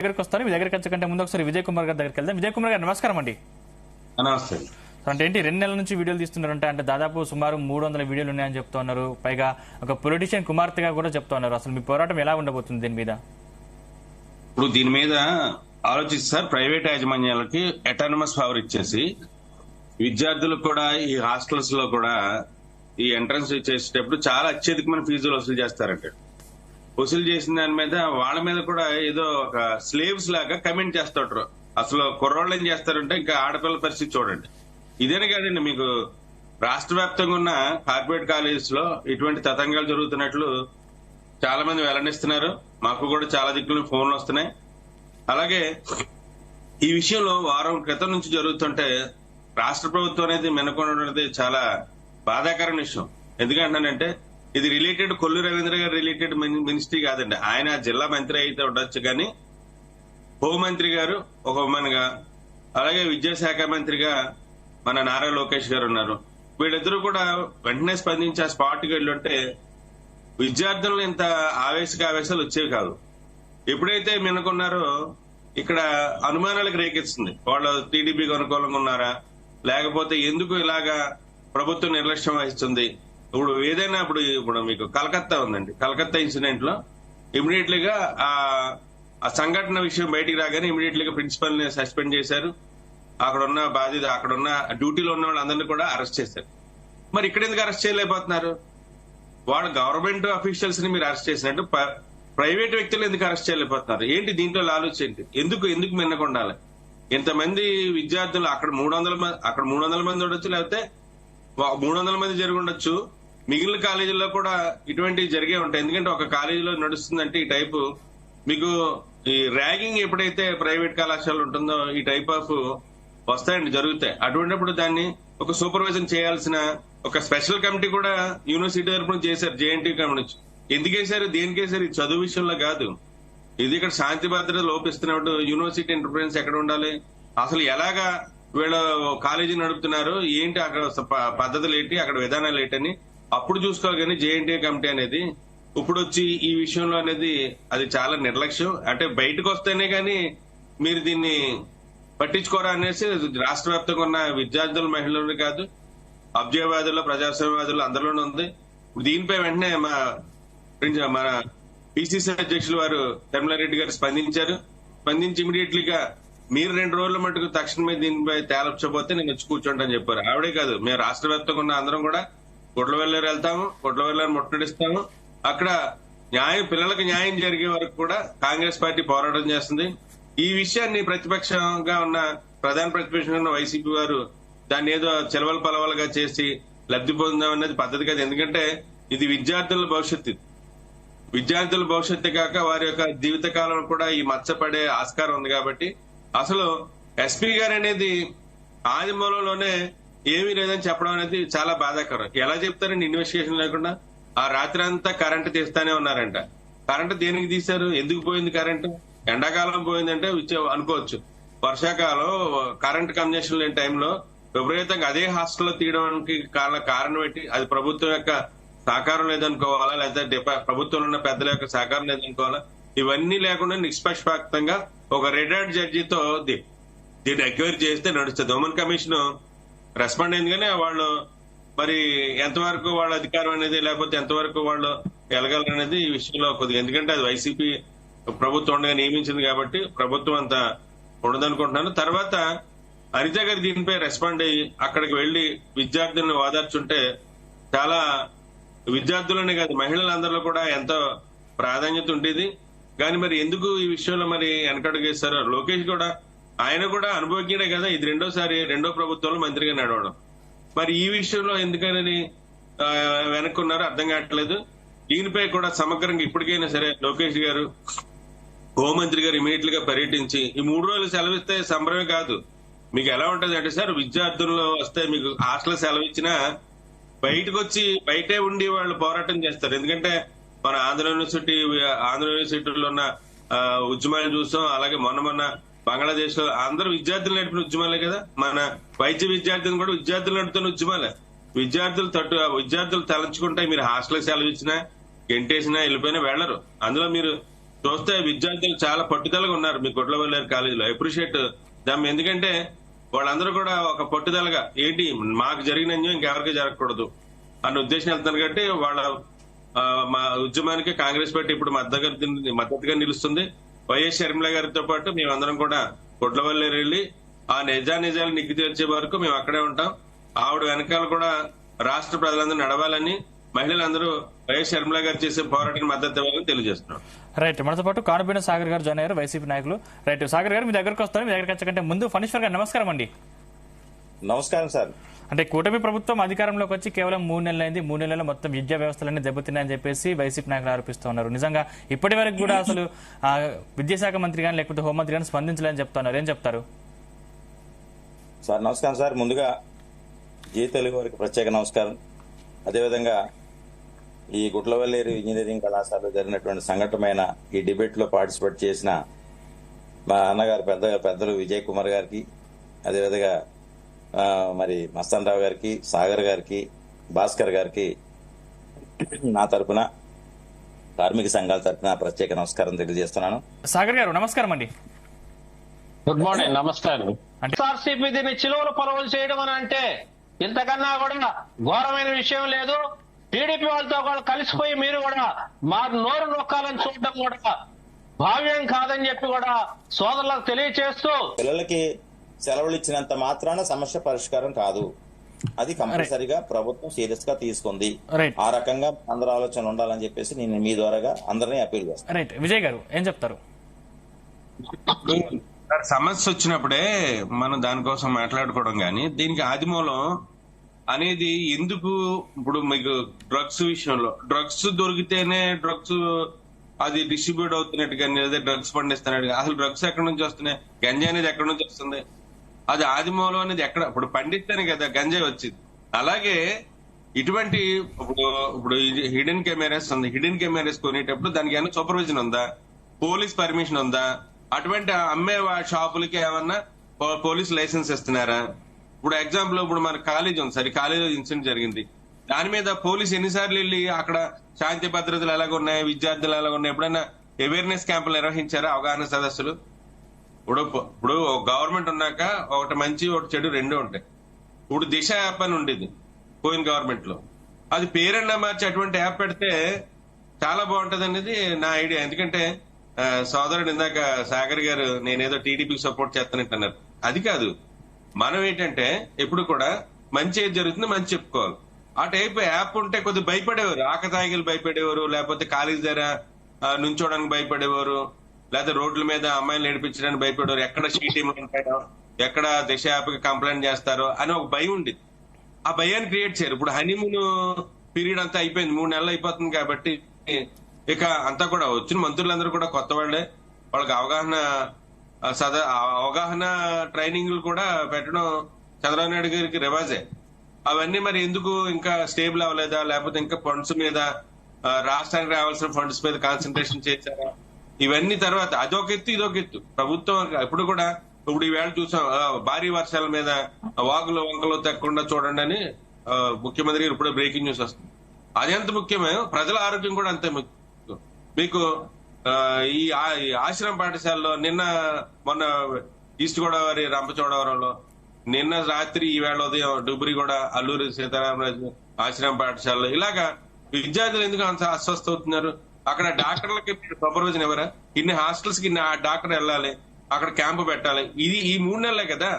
దగ్గరికి వస్తారు. మీ దగ్గరికి వచ్చే కంటే ముందు ఒకసారి విజయ్ కుమార్ గారి దగ్గరికి వెళ్దాం. విజయ్ కుమార్ గారు నమస్కారం అండి. నమస్తే. అంటే ఏంటి రెండు నెలల నుంచి వీడియోలు తీస్తున్నారంటే అంటే దాదాపు సుమారు మూడు వందల వీడియోలు ఉన్నాయని చెప్తున్నారు పైగా ఒక పొలిటీషియన్ కుమార్తెగా కూడా చెప్తున్నారు అసలు మీ పోరాటం ఎలా ఉండబోతుంది దీని మీద? ఇప్పుడు దీని మీద ఆలోచిస్తారు ప్రైవేట్ యాజమాన్యాలకి అటానమస్ పవర్ ఇచ్చేసి విద్యార్థులకు కూడా ఈ హాస్టల్స్లో కూడా ఈ ఎంట్రన్స్ చేసేటప్పుడు చాలా అత్యధికమైన ఫీజులు వసూలు చేస్తారంట. వసూలు చేసిన దాని మీద వాళ్ళ మీద కూడా ఏదో ఒక స్లేవ్స్ లాగా కమెంట్ చేస్తుంటారు. అసలు కుర్రోళ్ళు ఏం చేస్తారంటే ఇంకా ఆడపిల్లల పరిస్థితి చూడండి. ఇదేనే కాదండి మీకు రాష్ట్ర వ్యాప్తంగా ఉన్న కార్పొరేట్ కాలేజెస్లో ఇటువంటి తతంగాలు జరుగుతున్నట్లు చాలా మంది వెల్లడిస్తున్నారు. మాకు కూడా చాలా దిక్కులు ఫోన్లు వస్తున్నాయి. అలాగే ఈ విషయంలో వారం క్రితం నుంచి జరుగుతుంటే రాష్ట్ర ప్రభుత్వం అనేది మెనకొనడం చాలా బాధాకరమైన విషయం. ఎందుకంటానంటే ఇది రిలేటెడ్ కొల్లు రవీంద్ర గారు రిలేటెడ్ మినిస్ట్రీ కాదండి. ఆయన జిల్లా మంత్రి అయితే ఉండొచ్చు కానీ హోంమంత్రి గారు ఒక ఉమెన్గా అలాగే విద్యాశాఖ మంత్రిగా మన నారా లోకేష్ గారు ఉన్నారు. వీళ్ళిద్దరూ కూడా వెంటనే స్పందించి ఆ స్పాట్కి వెళ్ళుంటే విద్యార్థులు ఇంత ఆవేశక ఆవేశాలు వచ్చేవి కాదు. ఎప్పుడైతే మినకున్నారో ఇక్కడ అనుమానాలకు రేకెత్తుంది. వాళ్ళు టీడీపీకి అనుకూలంగా ఉన్నారా? లేకపోతే ఎందుకు ఇలాగా ప్రభుత్వం నిర్లక్ష్యం వహిస్తుంది? ఇప్పుడు ఏదైనా ఇప్పుడు ఇప్పుడు మీకు కలకత్తా ఉందండి. కలకత్తా ఇన్సిడెంట్లో ఇమీడియట్లీగా ఆ ఆ సంఘటన విషయం బయటికి రాగానే ఇమీడియట్లీగా ప్రిన్సిపల్ని సస్పెండ్ చేశారు. అక్కడ ఉన్న బాధిత అక్కడ ఉన్న డ్యూటీలో ఉన్న వాళ్ళందరినీ కూడా అరెస్ట్ చేశారు. మరి ఇక్కడ ఎందుకు అరెస్ట్ చేయలేకపోతున్నారు? వాళ్ళు గవర్నమెంట్ అఫీషియల్స్ని మీరు అరెస్ట్ చేసినట్టు ప్రైవేట్ వ్యక్తులు ఎందుకు అరెస్ట్ చేయలేకపోతున్నారు? ఏంటి దీంట్లో ఆలోచన ఏంటి? ఎందుకు ఎందుకు మిన్నకుండాలి ఇంతమంది విద్యార్థులు అక్కడ మూడు వందల మంది అక్కడ మూడు వందల మంది ఉండొచ్చు లేకపోతే మూడు వందల మంది జరిగి ఉండొచ్చు. మిగిలిన కాలేజీల్లో కూడా ఇటువంటివి జరిగే ఉంటాయి. ఎందుకంటే ఒక కాలేజీలో నడుస్తుందంటే ఈ టైపు మీకు ఈ ర్యాగింగ్ ఎప్పుడైతే ప్రైవేట్ కళాశాల ఉంటుందో ఈ టైప్ ఆఫ్ వస్తాయండి జరుగుతాయి. అటువంటిప్పుడు దాన్ని ఒక సూపర్వైజన్ చేయాల్సిన ఒక స్పెషల్ కమిటీ కూడా యూనివర్సిటీ తరపున చేశారు జేఎన్టీ కమిటీ ఎందుకేశారు దేనికేశారు వేశారు ఇది చదువు విషయంలో కాదు. ఇది ఇక్కడ శాంతి భద్రత లోపిస్తున్నప్పుడు యూనివర్సిటీ ఇంటర్ఫరెన్స్ ఎక్కడ ఉండాలి? అసలు ఎలాగా వీళ్ళు కాలేజీ నడుపుతున్నారు? ఏంటి అక్కడ పద్ధతులు ఏంటి? అక్కడ విధానాలు ఏంటని అప్పుడు చూసుకోవాలి కానీ జేఎన్టీ కమిటీ అనేది ఇప్పుడు వచ్చి ఈ విషయంలో అనేది అది చాలా నిర్లక్ష్యం. అంటే బయటకు వస్తేనే కానీ మీరు దీన్ని పట్టించుకోరా అనేసి రాష్ట్ర వ్యాప్తంగా ఉన్న విద్యార్థుల మహిళలు కాదు అబ్జయవాదులు ప్రజాస్వామ్యవాదులు అందరిలోనే ఉంది. దీనిపై వెంటనే మా మన పిసిసి అధ్యక్షులు వారు రెడ్డి గారు స్పందించారు. స్పందించి ఇమీడియట్లీ గా మీరు రెండు రోజుల మటుకు తక్షణమే దీనిపై తేలొచ్చబోతే నేను వచ్చి కూర్చోండి చెప్పారు. ఆవిడే కాదు మేము రాష్ట్ర వ్యాప్తంగా ఉన్న అందరం కూడా గుడ్లవెల్లేరు వెళ్తాము గుడ్లవెల్లేరు ముట్టడిస్తాము. అక్కడ న్యాయం పిల్లలకు న్యాయం జరిగే వరకు కూడా కాంగ్రెస్ పార్టీ పోరాటం చేస్తుంది. ఈ విషయాన్ని ప్రతిపక్షంగా ఉన్న ప్రధాన ప్రతిపక్షంగా ఉన్న వైసీపీ వారు దాన్ని ఏదో చెలవల పలవలుగా చేసి లబ్ధి పొందాం అనేది పద్ధతి కాదు. ఎందుకంటే ఇది విద్యార్థుల భవిష్యత్తు. విద్యార్థుల భవిష్యత్తు కాక వారి యొక్క జీవితకాలం కూడా ఈ మచ్చపడే ఆస్కారం ఉంది కాబట్టి అసలు ఎస్పీ గారు అనేది ఆదిమూలంలోనే ఏమీ లేదని చెప్పడం అనేది చాలా బాధాకరం. ఎలా చెప్తారండి ఇన్వెస్టిగేషన్ లేకుండా? ఆ రాత్రి అంతా కరెంట్ తీస్తానే ఉన్నారంట. కరెంట్ దేనికి తీశారు? ఎందుకు పోయింది కరెంట్ ఎండాకాలం పోయిందంటే అనుకోవచ్చు. వర్షాకాలం కరెంట్ కన్జెషన్ లేని టైంలో విపరీతంగా అదే హాస్టల్లో తీయడానికి కారణం కారణం ఏంటి? అది ప్రభుత్వం యొక్క సహకారం లేదనుకోవాలా? లేకపోతే డిపా- ప్రభుత్వంలో ఉన్న పెద్దల యొక్క సహకారం లేదనుకోవాలా? ఇవన్నీ లేకుండా నిష్పక్షపాతంగా ఒక రిటైర్డ్ జడ్జితో దీన్ని ఎంక్వైరీ చేస్తే నడుస్తుంది. ఉమెన్ కమిషన్ రెస్పాండ్ అయింది కానీ వాళ్ళు మరి ఎంతవరకు వాళ్ళ అధికారం అనేది లేకపోతే ఎంతవరకు వాళ్ళు వెళ్ళగలరు అనేది ఈ విషయంలో కొద్దిగా ఎందుకంటే అది వైసీపీ ప్రభుత్వం ఉండగా నియమించింది కాబట్టి ప్రభుత్వం అంత ఉండదనుకుంటున్నాను. తర్వాత అనిత గారి దీనిపై రెస్పాండ్ అయ్యి అక్కడికి వెళ్ళి విద్యార్థులను ఓదార్చుంటే చాలా విద్యార్థులనే కాదు మహిళలందరిలో కూడా ఎంతో ప్రాధాన్యత ఉండేది. కానీ మరి ఎందుకు ఈ విషయంలో మరి వెనకడుగేశారు లోకేష్ కూడా ఆయన కూడా అనుభవజ్ఞుడే కదా. ఇది రెండోసారి రెండో ప్రభుత్వంలో మంత్రిగా నడవడం. మరి ఈ విషయంలో ఎందుకని వెనక్కున్నారో అర్థం కావట్లేదు. దీనిపై కూడా సమగ్రంగా ఇప్పటికైనా సరే లోకేష్ గారు హోంమంత్రి గారు ఇమీడియట్గా పర్యటించి ఈ మూడు రోజులు సెలవిస్తే సంబరమే కాదు. మీకు ఎలా ఉంటది అంటే సార్ విద్యార్థులు వస్తే మీకు హాస్టల్ సెలవు ఇచ్చినా బయటకు వచ్చి బయటే ఉండి వాళ్ళు పోరాటం చేస్తారు. ఎందుకంటే మన ఆంధ్ర యూనివర్సిటీ ఆంధ్ర యూనివర్సిటీలో ఉన్న ఉద్యమాలు చూసాం. అలాగే మొన్న మొన్న బంగ్లాదేశ్లో అందరూ విద్యార్థులు నడిపిన ఉద్యమాలే కదా. మన వైద్య విద్యార్థులను కూడా విద్యార్థులు నడుపుతున్న ఉద్యమాలే. విద్యార్థులు తట్టు విద్యార్థులు తలంచుకుంటే మీరు హాస్టల్ సెలవు ఇచ్చినా గెంటేసినా వెళ్ళిపోయినా వెళ్ళరు అందులో మీరు చూస్తే విద్యార్థులు చాలా పట్టుదలగా ఉన్నారు. మీ గుడ్లవల్లేరు కాలేజీలో. అప్రిషియేట్ దాన్ని ఎందుకంటే వాళ్ళందరూ కూడా ఒక పట్టుదలగా ఏంటి మాకు జరిగిన అన్యాయం ఇంకెవరికి జరగకూడదు అన్న ఉద్దేశం వెళ్తున్నారు కాబట్టి వాళ్ళ మా ఉద్యమానికి కాంగ్రెస్ పార్టీ ఇప్పుడు మద్దతుగా మద్దతుగా నిలుస్తుంది. వైఎస్ షర్మిల గారితో పాటు మేమందరం కూడా గుడ్లవల్లేరు వెళ్ళి ఆ నిజా నిజాలు నిగ్గు తీర్చే వరకు మేము అక్కడే ఉంటాం. ఆవిడ వెనకాల కూడా రాష్ట్ర ప్రజలందరూ నడవాలని మహిళలందరూ వైఎస్ షర్మిల గారు చేసే పోరాటానికి మద్దతు ఇవ్వాలని తెలియజేస్తున్నాం. రైట్ మనతో పాటు కానుబీన సాగర్ గారు జాయిన్ అయ్యారు వైసీపీ నాయకులు. రైట్ సాగర్ గారు మీ దగ్గరకు వస్తారు మీ దగ్గరకు వచ్చకంటే ముందు ఫణీశ్వర్ గారు నమస్కారం అండి. నమస్కారం సార్. అంటే కూటమి ప్రభుత్వం అధికారంలోకి వచ్చి కేవలం మూడు నెలలు అయింది మూడు నెలల్లో మొత్తం విద్యా వ్యవస్థలన్నీ దెబ్బతిన్నాయని చెప్పేసి వైసీపీ నాయకులు ఆరోపిస్తూ ఉన్నారు. నిజంగా ఇప్పటి వరకు కూడా అసలు ఆ, విద్యాశాఖ మంత్రి కానీ లేకపోతే హోంమంత్రి కానీ స్పందించలేని చెప్తున్నారు. ఏం చెప్తారు? సార్ నమస్కారం సార్. ముందుగా జీ తెలుగు వారికి ప్రత్యేక నమస్కారం. అదేవిధంగా ఈ గుట్లవల్లేరు ఇంజనీరింగ్ కళాశాలలో జరిగినటువంటి సంఘటమైన ఈ డిబేట్లో పార్టిసిపేట్ చేసిన మా అన్నగారు పెద్ద పెద్దలు విజయ్ కుమార్ గారికి అదేవిధంగా మరి మస్తాన్ రావు గారికి సాగర్ గారికి భాస్కర్ గారికి నా తరపున కార్మిక సంఘాల తరపున ప్రత్యేక నమస్కారం తెలియజేస్తున్నాను. సాగర్ గారు నమస్కారం అండి. గుడ్ మార్నింగ్ నమస్కారం. అంటే- ఆర్సీపీ దీన్ని చిలువలు పొలవులు చేయడం అని అంటే ఇంతకన్నా కూడా ఘోరమైన విషయం లేదు. టీడీపీ వాళ్ళతో కూడా కలిసిపోయి మీరు కూడా మా నోరు నొక్కాలని చూడడం కూడా భావ్యం కాదని చెప్పి కూడా సోదరులకు తెలియచేస్తూ పిల్లలకి సెలవులు ఇచ్చినంత మాత్రాన సమస్య పరిష్కారం కాదు. అది కంపల్సరిగా ప్రభుత్వం సీరియస్గా తీసుకుంది ఆ రకంగా అందరూ ఆలోచన ఉండాలని చెప్పేసి నేను మీ ద్వారాగా అందరినీ అప్పీల్ చేస్తాను. రైట్ విజయ్ గారు ఏం చెప్తారు? సమస్య వచ్చినప్పుడే మనం దానికోసం మాట్లాడుకోవడం కానీ దీనికి ఆదిమూలం అనేది ఎందుకు ఇప్పుడు మీకు డ్రగ్స్ విషయంలో డ్రగ్స్ దొరికితేనే డ్రగ్స్ అది డిస్ట్రిబ్యూట్ అవుతున్నట్టు కానీ లేదా డ్రగ్స్ పండిస్తున్నట్టు అసలు డ్రగ్స్ ఎక్కడి నుంచి వస్తున్నాయి? గంజాయి అనేది ఎక్కడి నుంచి వస్తుంది? అది ఆదిమూలం అనేది ఎక్కడ? ఇప్పుడు పండిస్తేనే కదా గంజాయి వచ్చింది. అలాగే ఇటువంటి ఇప్పుడు ఇప్పుడు హిడెన్ కెమెరాస్ ఉంది. హిడెన్ కెమెరాస్ కొనేటప్పుడు దానికి ఏమైనా సూపర్విజన్ ఉందా? పోలీస్ పర్మిషన్ ఉందా? అటువంటి అమ్మే షాపులకి ఏమన్నా పోలీస్ లైసెన్స్ ఇస్తున్నారా? ఇప్పుడు ఎగ్జాంపుల్ ఇప్పుడు మన కాలేజ్ ఉంది సరే. కాలేజీలో ఇన్సిడెంట్ జరిగింది. దాని మీద పోలీస్ ఎన్నిసార్లు వెళ్ళి అక్కడ శాంతి భద్రతలు ఎలాగ ఉన్నాయి విద్యార్థులు ఎలాగ ఉన్నాయి ఎప్పుడైనా అవేర్నెస్ క్యాంపులు నిర్వహించారా అవగాహన సదస్సులు? ఇప్పుడు ఇప్పుడు గవర్నమెంట్ ఉన్నాక ఒకటి మంచి ఒకటి చెడు రెండు ఉంటాయి. ఇప్పుడు దిశ యాప్ అని ఉండేది పోయిన గవర్నమెంట్లో. అది పేరన్నా మార్చి అటువంటి యాప్ పెడితే చాలా బాగుంటది అనేది నా ఐడియా. ఎందుకంటే సోదరుడు ఇందాక సాగర్ గారు నేనేదో టీడీపీకి సపోర్ట్ చేస్తానంటున్నారు అది కాదు. మనం ఏంటంటే ఎప్పుడు కూడా మంచి ఏది జరుగుతుందో మంచి చెప్పుకోవాలి. ఆ టైప్ యాప్ ఉంటే కొద్దిగా భయపడేవారు. ఆకతాయిలు భయపడేవారు లేకపోతే కాలేజ్ దగ్గర నుంచోడానికి భయపడేవారు. లేకపోతే రోడ్ల మీద అమ్మాయిలు నడిపించడానికి భయపడారు ఎక్కడ షీటీలు ఉంటాయో ఎక్కడ దిశ యాప్కి కంప్లైంట్ చేస్తారో అని ఒక భయం ఉండేది. ఆ భయాన్ని క్రియేట్ చేయరు. ఇప్పుడు హనీమూన్ పీరియడ్ అంతా అయిపోయింది. మూడు నెలలు అయిపోతుంది కాబట్టి ఇక అంతా కూడా వచ్చిన మంత్రులందరూ కూడా కొత్త వాళ్ళే. వాళ్ళకి అవగాహన సదా అవగాహన ట్రైనింగ్లు కూడా పెట్టడం చంద్రబాబు నాయుడు గారికి రివాజే. అవన్నీ మరి ఎందుకు ఇంకా స్టేబుల్ అవ్వలేదా? లేకపోతే ఇంకా ఫండ్స్ మీద రాష్ట్రానికి రావాల్సిన ఫండ్స్ మీద కాన్సన్ట్రేషన్ చేశారా? ఇవన్నీ తర్వాత అదొక ఎత్తు ఇదొక ఎత్తు. ప్రభుత్వం ఇప్పుడు కూడా ఇప్పుడు ఈవేళ చూసాం భారీ వర్షాల మీద వాగులు వంకలు తగ్గకుండా చూడండి అని ముఖ్యమంత్రి గారు ఇప్పుడు బ్రేకింగ్ న్యూస్ వస్తుంది. అది ఎంత ముఖ్యమే? ప్రజల ఆరోగ్యం కూడా అంతే ముఖ్యం. మీకు ఈ ఈ ఆశ్రమ పాఠశాలలో నిన్న మొన్న ఈస్ట్ గోదావరి రంపచోడవరంలో నిన్న రాత్రి ఈవేళ ఉదయం డుబ్రిగూడ అల్లూరి సీతారామరాజు ఆశ్రమ పాఠశాలలో ఇలాగా విద్యార్థులు ఎందుకు అంత అస్వస్థ అవుతున్నారు? అక్కడ డాక్టర్లకి సూపర్విజన్ ఎవరా ఇన్ని హాస్టల్స్కి డాక్టర్ వెళ్ళాలి అక్కడ క్యాంపు పెట్టాలి. ఇది ఈ మూడు నెలలే కదా?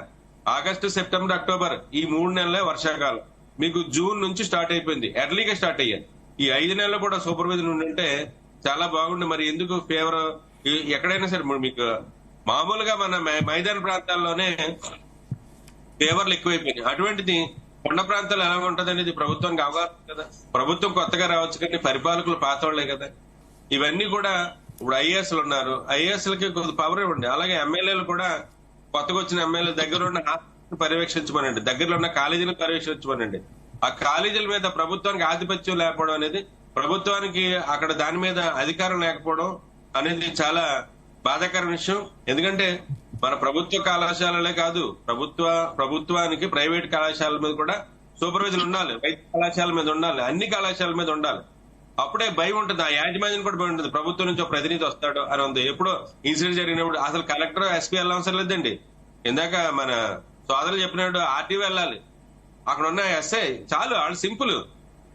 ఆగస్టు సెప్టెంబర్ అక్టోబర్ ఈ మూడు నెలలే వర్షాకాలం. మీకు జూన్ నుంచి స్టార్ట్ అయిపోయింది. ఎర్లీగా స్టార్ట్ అయ్యాను ఈ ఐదు నెలలు కూడా సూపర్విజన్ ఉంటే చాలా బాగుంది మరి ఎందుకు ఫేవర్ ఎక్కడైనా సరే మీకు మామూలుగా మన మై- మైదాన ప్రాంతాల్లోనే ఫేవర్లు ఎక్కువైపోయినాయి. అటువంటిది కొండ ప్రాంతాలు ఎలా ఉంటది అనేది ప్రభుత్వానికి అవగాహన కదా ప్రభుత్వం కొత్తగా రావచ్చు కానీ పరిపాలకులు పాతవాళ్ళే కదా? ఇవన్నీ కూడా ఇప్పుడు ఐఏఎస్లు ఉన్నారు. ఐఏఎస్ లకి కొద్ది పవర్ ఇవ్వండి. అలాగే ఎమ్మెల్యేలు కూడా కొత్తగా వచ్చిన ఎమ్మెల్యే దగ్గర ఉన్న హాస్పిటల్ పర్యవేక్షించమనండి. దగ్గరలో ఉన్న కాలేజీని పర్యవేక్షించమనండి. ఆ కాలేజీల మీద ప్రభుత్వానికి ఆధిపత్యం లేకపోవడం అనేది ప్రభుత్వానికి అక్కడ దాని మీద అధికారం లేకపోవడం అనేది చాలా బాధాకర విషయం. ఎందుకంటే మన ప్రభుత్వ కళాశాలలే కాదు ప్రభుత్వ ప్రభుత్వానికి ప్రైవేట్ కళాశాలల మీద కూడా సూపర్వైజర్ ఉండాలి. వైద్య కళాశాల మీద ఉండాలి. అన్ని కళాశాలల మీద ఉండాలి. అప్పుడే భయం ఉంటుంది. ఆ యాజమాన్యం కూడా భయం ఉంటుంది. ప్రభుత్వం నుంచి ఒక ప్రతినిధి వస్తాడు అని ఉంది. ఎప్పుడో ఇన్సిడెంట్ జరిగినప్పుడు అసలు కలెక్టర్ ఎస్పీ వెళ్ళవసరం లేదండి. ఇందాక మన సోదరులు చెప్పినట్టు ఆర్టీ వెళ్ళాలి. అక్కడ ఉన్న ఎస్ఐ చాలు వాళ్ళు సింపుల్.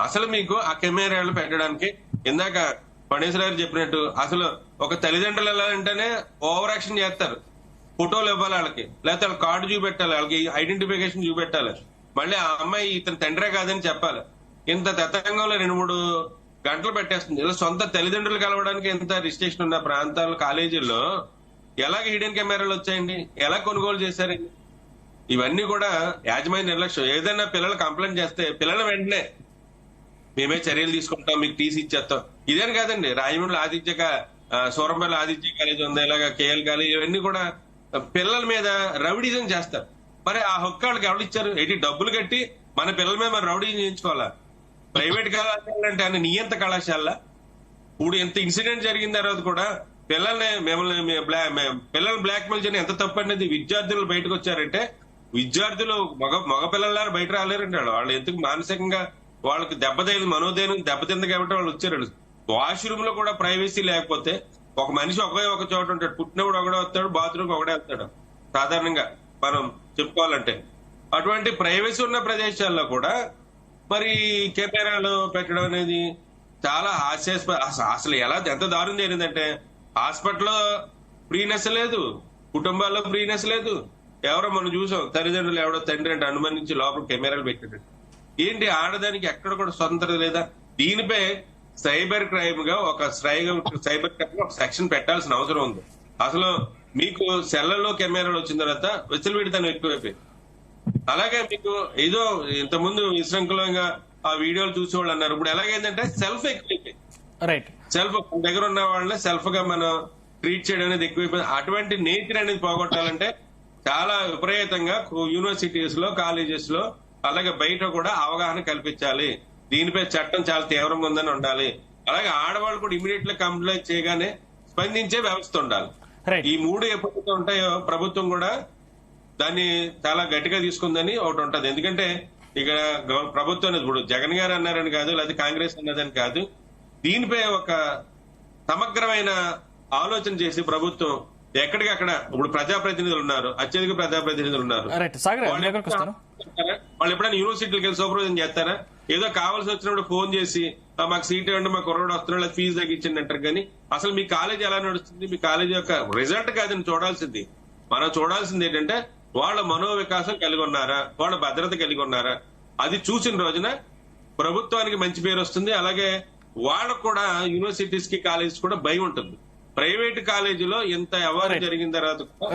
అసలు మీకు ఆ కెమెరాలు పెట్టడానికి ఇందాక పణేశ్వర గారు చెప్పినట్టు అసలు ఒక తల్లిదండ్రులు వెళ్ళాలంటేనే ఓవర్ యాక్షన్ చేస్తారు. ఫోటోలు ఇవ్వాలి వాళ్ళకి. లేకపోతే వాళ్ళ కార్డు చూపెట్టాలి. వాళ్ళకి ఐడెంటిఫికేషన్ చూపెట్టాలి. మళ్ళీ ఆ అమ్మాయి ఇతని తండ్రే కాదని చెప్పాలి. ఇంత తతంగంలో రెండు మూడు గంటలు పెట్టేస్తుంది. ఇలా సొంత తల్లిదండ్రులు కలవడానికి ఎంత రిజిస్ట్రేషన్ ఉన్న ప్రాంతాల కాలేజీల్లో ఎలాగ హిడెన్ కెమెరాలు వచ్చాయండి? ఎలా కొనుగోలు చేశారండి ఇవన్నీ కూడా యాజమాన్య నిర్లక్ష్యం. ఏదైనా పిల్లలు కంప్లైంట్ చేస్తే పిల్లల వెంటనే మేమే చర్యలు తీసుకుంటాం మీకు టీసీ ఇచ్చేస్తాం. ఇదేం కాదండి. రాజమండ్రి ఆదిత్య సూరంపల్లి ఆదిత్య కాలేజ్ ఉంది ఇలాగ కేఎల్ కాలేజ్ ఇవన్నీ కూడా పిల్లల మీద రౌడీజం చేస్తారు. మరి ఆ హక్కు వాళ్ళకి ఎవరు ఇచ్చారు? ఏంటి డబ్బులు కట్టి మన పిల్లల మీద మనం రౌడీజం చేయించుకోవాలా? ప్రైవేట్ కళాశాల అంటే అన్ని నియంత కళాశాల? ఇప్పుడు ఎంత ఇన్సిడెంట్ జరిగిన తర్వాత కూడా పిల్లల్ని మిమ్మల్ని పిల్లల్ని బ్లాక్ మెయిల్ చేయడం ఎంత తప్పు అనేది విద్యార్థులు బయటకు వచ్చారంటే విద్యార్థులు మగ మగ పిల్లలారు బయట రాలేరండి వాళ్ళు. వాళ్ళు ఎందుకు మానసికంగా వాళ్ళకి దెబ్బతైంది మనోదయం దెబ్బతింది కాబట్టి వాళ్ళు వచ్చారు వాష్రూమ్లో కూడా ప్రైవసీ లేకపోతే ఒక మనిషి ఒకే ఒక చోట ఉంటాడు. పుట్టినప్పుడు ఒకడే వస్తాడు బాత్రూమ్ ఒకడే వస్తాడు సాధారణంగా మనం చెప్పుకోవాలంటే. అటువంటి ప్రైవసీ ఉన్న ప్రదేశాల్లో కూడా మరి కెమెరాలు పెట్టడం అనేది చాలా హాస్యాస్పద అసలు ఎలా ఎంత దారుణం జరిగిందంటే హాస్పిటల్లో ఫ్రీనెస్ లేదు కుటుంబాల్లో ఫ్రీనెస్ లేదు. ఎవరో మనం చూసాం తల్లిదండ్రులు ఎవడో తండ్రి అంటే అనుమానించి లోపల కెమెరాలు పెట్టాడు ఏంటి ఆడదానికి ఎక్కడ కూడా స్వతంత్రత లేదా? దీనిపై సైబర్ క్రైమ్గా ఒక సైబర్ క్రైమ్ ఒక సెక్షన్ పెట్టాల్సిన అవసరం ఉంది. అసలు మీకు సెల్లలో కెమెరాలు వచ్చిన తర్వాత వెచ్చలవిడితనం ఎక్కువైపోయింది. అలాగే మీకు ఏదో ఇంతకుముందు విశృంఖలంగా ఆ వీడియోలు చూసేవాళ్ళు అన్నారు. ఇప్పుడు ఎలాగైందంటే సెల్ఫ్ ఎక్కువైపోయింది రైట్ సెల్ఫ్ మన దగ్గర ఉన్న వాళ్ళని సెల్ఫ్గా మనం ట్రీట్ చేయడం అనేది ఎక్కువైపోయింది అటువంటి నేచర్ అనేది పోగొట్టాలంటే చాలా విపరీతంగా యూనివర్సిటీస్లో కాలేజెస్లో అలాగే బయట కూడా అవగాహన కల్పించాలి. దీనిపై చట్టం చాలా తీవ్రంగా ఉందని ఉండాలి. అలాగే ఆడవాళ్ళు కూడా ఇమీడియట్గా కంప్లైంట్ చేయగానే స్పందించే వ్యవస్థ ఉండాలి. ఈ మూడు ఎప్పుడైతే ఉంటాయో ప్రభుత్వం కూడా దాన్ని చాలా గట్టిగా తీసుకుందని ఒకటి ఉంటది. ఎందుకంటే ఇక్కడ గవ- ప్రభుత్వం అనేది ఇప్పుడు జగన్ గారు అన్నారని కాదు లేదా కాంగ్రెస్ అన్నదని కాదు. దీనిపై ఒక సమగ్రమైన ఆలోచన చేసి ప్రభుత్వం ఎక్కడికక్కడ ఇప్పుడు ప్రజాప్రతినిధులు ఉన్నారు అత్యధిక ప్రజాప్రతినిధులు ఉన్నారు. వాళ్ళు ఎప్పుడైనా యూనివర్సిటీకి వెళ్ళి సూపర్వైజన్ చేస్తారా? ఏదో కావాల్సి వచ్చినప్పుడు ఫోన్ చేసి "ఆ, మాకు సీట్ ఇవ్వండి మా కుర్రోడు వస్తున్నాడు లేదా ఫీజు తగ్గించండి అంటారు. కానీ అసలు మీ కాలేజ్ ఎలా నడుస్తుంది? మీ కాలేజ్ యొక్క రిజల్ట్ కాదని చూడాల్సింది. మనం చూడాల్సింది ఏంటంటే వాళ్ళ మనోవికాసం కలిగి ఉన్నారా వాళ్ళ భద్రత కలిగి ఉన్నారా అది చూసిన రోజున ప్రభుత్వానికి మంచి పేరు వస్తుంది. అలాగే వాళ్ళకు కూడా యూనివర్సిటీస్కి కాలేజెస్ కూడా భయం ఉంటుంది. ప్రైవేట్ కాలేజీలో ఇంత Right. జరిగిన తర్వాత కూడా